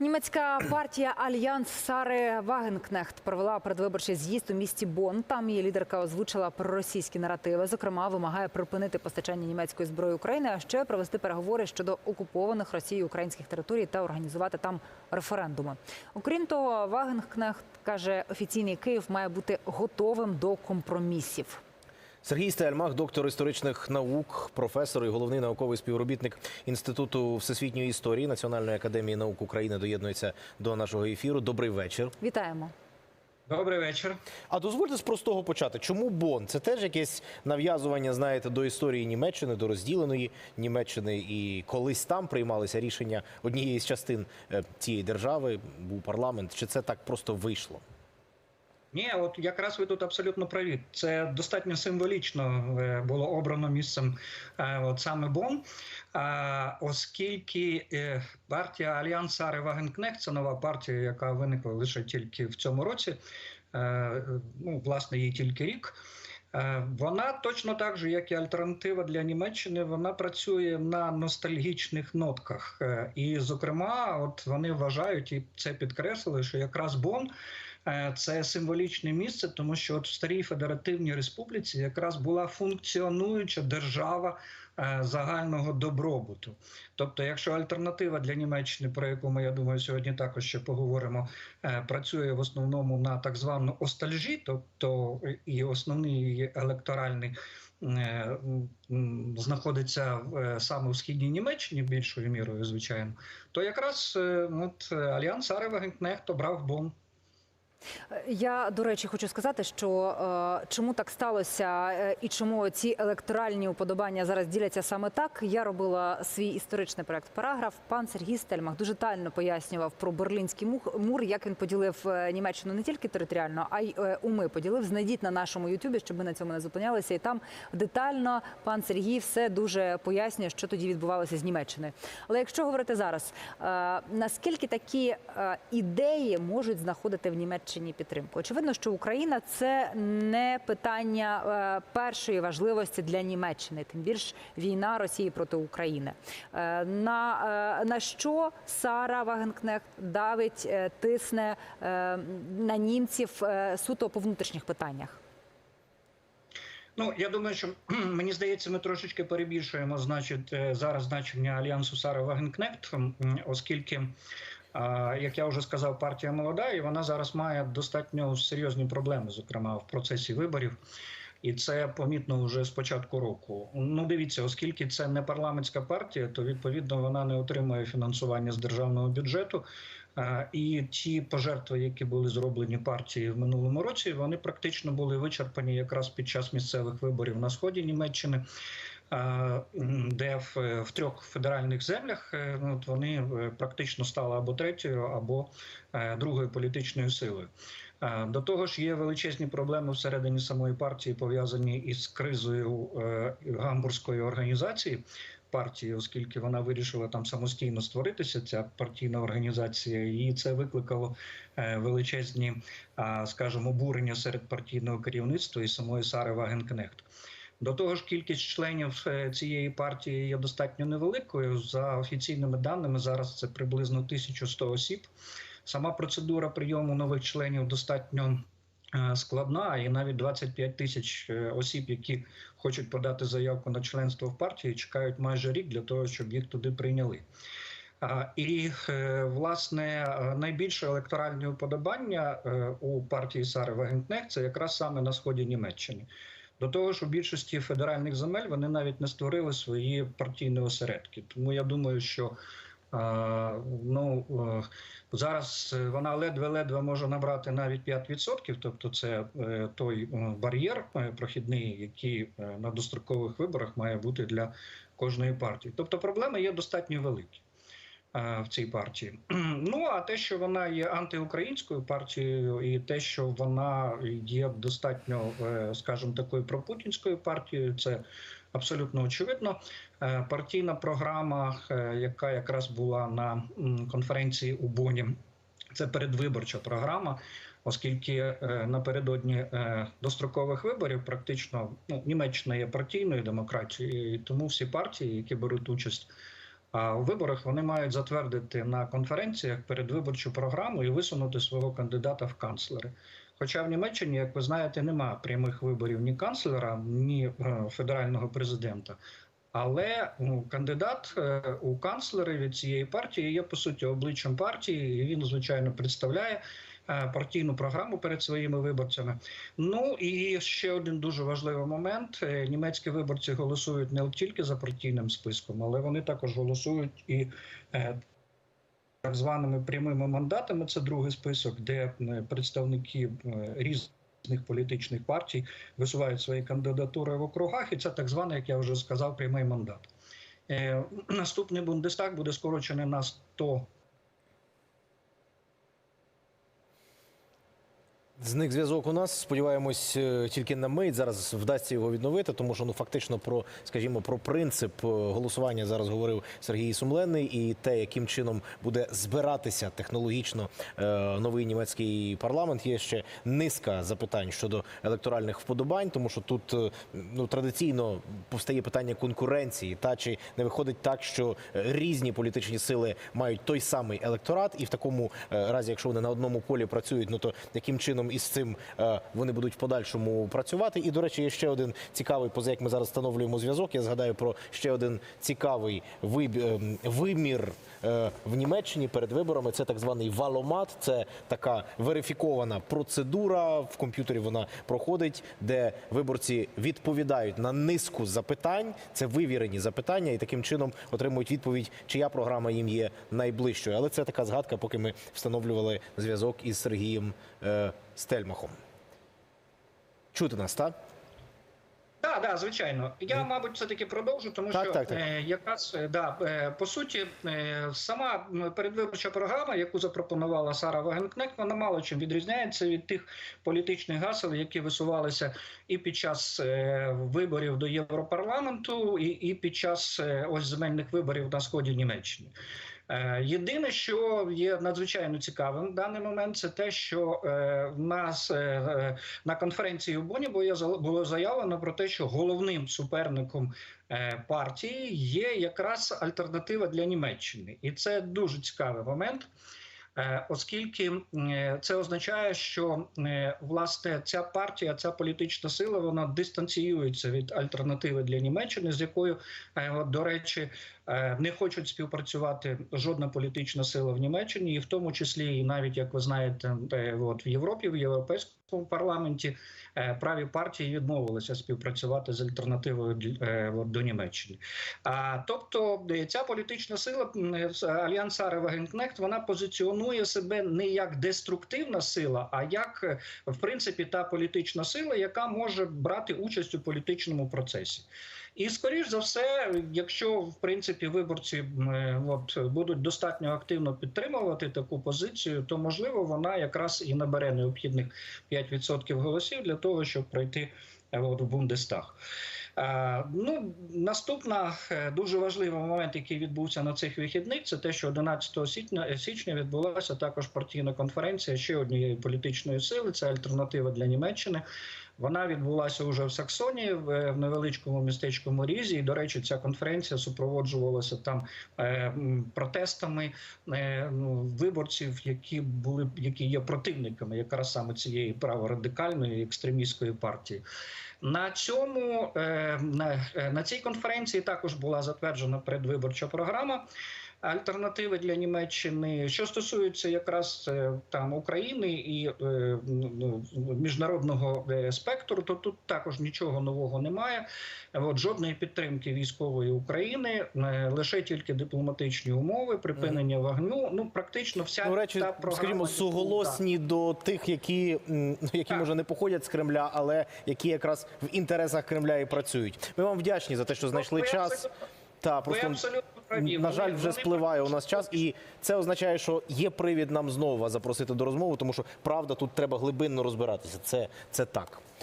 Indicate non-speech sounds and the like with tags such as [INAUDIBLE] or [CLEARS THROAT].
Німецька партія Альянс Сари Вагенкнехт провела передвиборчий з'їзд у місті Бонн. Там її лідерка озвучила проросійські наративи. Зокрема, вимагає припинити постачання німецької зброї України, а ще провести переговори щодо окупованих Росією українських територій та організувати там референдуми. Окрім того, Вагенкнехт каже, офіційний Київ має бути готовим до компромісів. Сергій Стельмах, доктор історичних наук, професор і головний науковий співробітник Інституту всесвітньої історії Національної академії наук України доєднується до нашого ефіру. Добрий вечір. Вітаємо. Добрий вечір. А дозвольте з простого почати. Чому Бон? Це теж якесь нав'язування, знаєте, до історії Німеччини, до розділеної Німеччини, і колись там приймалися рішення однієї з частин е, цієї держави. Був парламент. Чи це так просто вийшло? Ні, от якраз ви тут абсолютно праві. Це достатньо символічно е, було обрано місцем е, от саме Бон, оскільки е, партія Альянс Сари Вагенкнехт, це нова партія, яка виникла лише тільки в цьому році. Ну, власне, їй тільки рік. Вона точно так же, як і альтернатива для Німеччини, вона працює на ностальгічних нотках. І, зокрема, от вони вважають і це підкреслили, що якраз Бон це символічне місце, тому що от в старій федеративній республіці якраз була функціонуюча держава е, загального добробуту. Тобто, якщо альтернатива для Німеччини, про яку ми я думаю, сьогодні також ще поговоримо, е, працює в основному на так звану остальжі, тобто і основний її електоральний. е, Знаходиться в, е, саме у східній Німеччині більшою мірою, звичайно, то якраз е, от е, Альянс Ари Вагенкнехт обрав Бон. Я до речі хочу сказати, що е, чому так сталося, е, і чому ці електоральні уподобання зараз діляться саме так. Я робила свій історичний проект параграф. Пан Сергій Стельмах дуже детально пояснював про берлінський мур, як він поділив е, Німеччину не тільки територіально, а й е, уми поділив. Знайдіть на нашому Ютубі, щоб ми на цьому не зупинялися. І там детально пан Сергій все дуже пояснює, що тоді відбувалося з Німеччиною. Але якщо говорити зараз, е, наскільки такі е, ідеї можуть знаходити в Німеччині підтримку? Очевидно, що Україна це не питання е, першої важливості для Німеччини, тим більш війна Росії проти України. Е, На, е, на що Сара Вагенкнехт давить, тисне на німців суто по внутрішніх питаннях? Ну я думаю, що мені здається, ми трошечки перебільшуємо значить зараз значення альянсу Сара Вагенкнехт, оскільки. Як я вже сказав, партія молода, і вона зараз має достатньо серйозні проблеми, зокрема в процесі виборів, і це помітно вже з початку року. Ну, дивіться, оскільки це не парламентська партія, то відповідно вона не отримує фінансування з державного бюджету. І ті пожертви, які були зроблені партії в минулому році, вони практично були вичерпані якраз під час місцевих виборів на сході Німеччини, де в, в трьох федеральних землях е, ну, от вони е, практично стали або третьою, або е, другою політичною силою. До того ж, є величезні проблеми всередині самої партії, пов'язані із кризою гамбурзької організації партії, оскільки вона вирішила там самостійно створитися, ця партійна організація, і це викликало величезні, скажімо, обурення серед партійного керівництва і самої Сари Вагенкнехт. До того ж, кількість членів е, цієї партії є достатньо невеликою. За офіційними даними, зараз це приблизно 1100 осіб. Сама процедура прийому нових членів достатньо е, складна, і навіть 25 тисяч е, осіб, які хочуть подати заявку на членство в партії, чекають майже рік для того, щоб їх туди прийняли. І власне найбільше електоральне уподобання у партії Сари Вагенкнехт це якраз саме на сході Німеччини. До того ж, у більшості федеральних земель вони навіть не створили свої партійні осередки. Тому я думаю, що ну е, зараз вона ледве-ледве може набрати навіть 5%, тобто це е, той е, бар'єр прохідний, який на дострокових виборах має бути для кожної партії. Тобто проблеми є достатньо великі в цій партії. [CLEARS THROAT] Ну а те, що вона є антиукраїнською партією, і те, що вона є достатньо, е, скажімо, такою пропутінською партією, це абсолютно очевидно. Е, Партійна програма, е, яка якраз була на конференції у Боні, це передвиборча програма. Оскільки е, напередодні е, дострокових виборів практично ну, Німеччина є партійною демократією, і тому всі партії, які беруть участь у виборах вони мають затвердити на конференціях передвиборчу програму і висунути свого кандидата в канцлери. Хоча в Німеччині, як ви знаєте, немає прямих виборів ні канцлера, ні е, федерального президента. Але ну, кандидат е, у канцлери від цієї партії є по суті обличчям партії, і він звичайно представляє партійну програму перед своїми виборцями. Ну і ще один дуже важливий момент: Е, німецькі виборці голосують не тільки за партійним списком, але вони також голосують і е, так званими прямими мандатами. Це другий список, де е, представники е, різних політичних партій висувають свої кандидатури в округах, і це так званий, як я вже сказав, прямий мандат. Е, [CLEARS THROAT] Наступний Бундестаг буде скорочений на 100 Зник зв'язок у нас. Сподіваємось, е, тільки на мить зараз вдасться його відновити, тому що ну фактично про, скажімо, про принцип е, голосування зараз говорив Сергій Сумленний, і те, яким чином буде збиратися технологічно е, новий німецький парламент. Є ще низка запитань щодо електоральних вподобань, тому що тут ну традиційно повстає питання конкуренції, та чи не виходить так, що різні політичні сили мають той самий електорат, і в такому разі, якщо вони на одному полі працюють, ну то яким чином із цим е, вони будуть в подальшому працювати. І до речі, є ще один цікавий, поза як ми зараз встановлюємо зв'язок. Я згадаю про ще один цікавий ем, вимір е, в Німеччині перед виборами. Це так званий валомат. Це така верифікована процедура в комп'ютері. Вона проходить, де виборці відповідають на низку запитань. Це вивірені запитання, і таким чином отримують відповідь, чия програма їм є найближчою. Але це така згадка, поки ми встановлювали зв'язок із Сергієм е, Стельмахом. Чути нас, так? Так, да, звичайно. Я, мабуть, все таки продовжу, тому Так, що так, так. Е, якраз е, да, е, по суті, е, сама передвиборча програма, яку запропонувала Сара Вагенкнект, вона мало чим відрізняється від тих політичних гасел, які висувалися і під час е, виборів до Європарламенту, і, і під час е, ось земельних виборів на сході Німеччини. Е, Єдине, що є надзвичайно цікавим в даний момент, це те, що е, в нас е, на конференції у Боні було заявлено про те, що головним суперником партії є якраз альтернатива для Німеччини, і це дуже цікавий момент. Оскільки це означає, що власне ця партія, ця політична сила, вона дистанціюється від альтернативи для Німеччини, з якою, до речі, не хочуть співпрацювати жодна політична сила в Німеччині, і в тому числі, і навіть як ви знаєте, е, от в Європі, в європейському парламенті е, праві партії відмовилися співпрацювати з альтернативою е, от, до Німеччини. А тобто ця політична сила Альянс Вагенкнехт, вона позиціонує себе не як деструктивна сила, а як в принципі та політична сила, яка може брати участь у політичному процесі. І скоріш за все, якщо в принципі виборці е, от будуть достатньо активно підтримувати таку позицію, то можливо вона якраз і набере необхідних 5% голосів для того, щоб пройти е, от, в Бундестаг. Е, Ну, наступна дуже важливий момент, який відбувся на цих вихідних, це те, що 11 січня, січня відбулася також партійна конференція ще однієї політичної сили. Це альтернатива для Німеччини. Вона відбулася уже в Саксонії, в, в невеличкому містечку Різі. І, до речі, ця конференція супроводжувалася там е, протестами е, ну, виборців, які були які є противниками якраз саме цієї праворадикальної екстремістської партії. На цьому е, на, е, на цій конференції також була затверджена предвиборча програма альтернативи для Німеччини. Що стосується якраз е, там України і е, ну, міжнародного е, спектру, то тут також нічого нового немає. От жодної підтримки військової України, лише тільки дипломатичні умови, припинення вогню. Ну практично вся Ну, речі, та програма, скажімо, суголосні до тих, які, ну, які Так. може не походять з Кремля, але які якраз в інтересах Кремля і працюють. Ми вам вдячні за те, що знайшли ви час. абсолютно- Та Ви абсолютно праві. на жаль, вже спливає у нас час, і це означає, що є привід нам знову вас запросити до розмови, тому що правда тут треба глибинно розбиратися. Це, це так.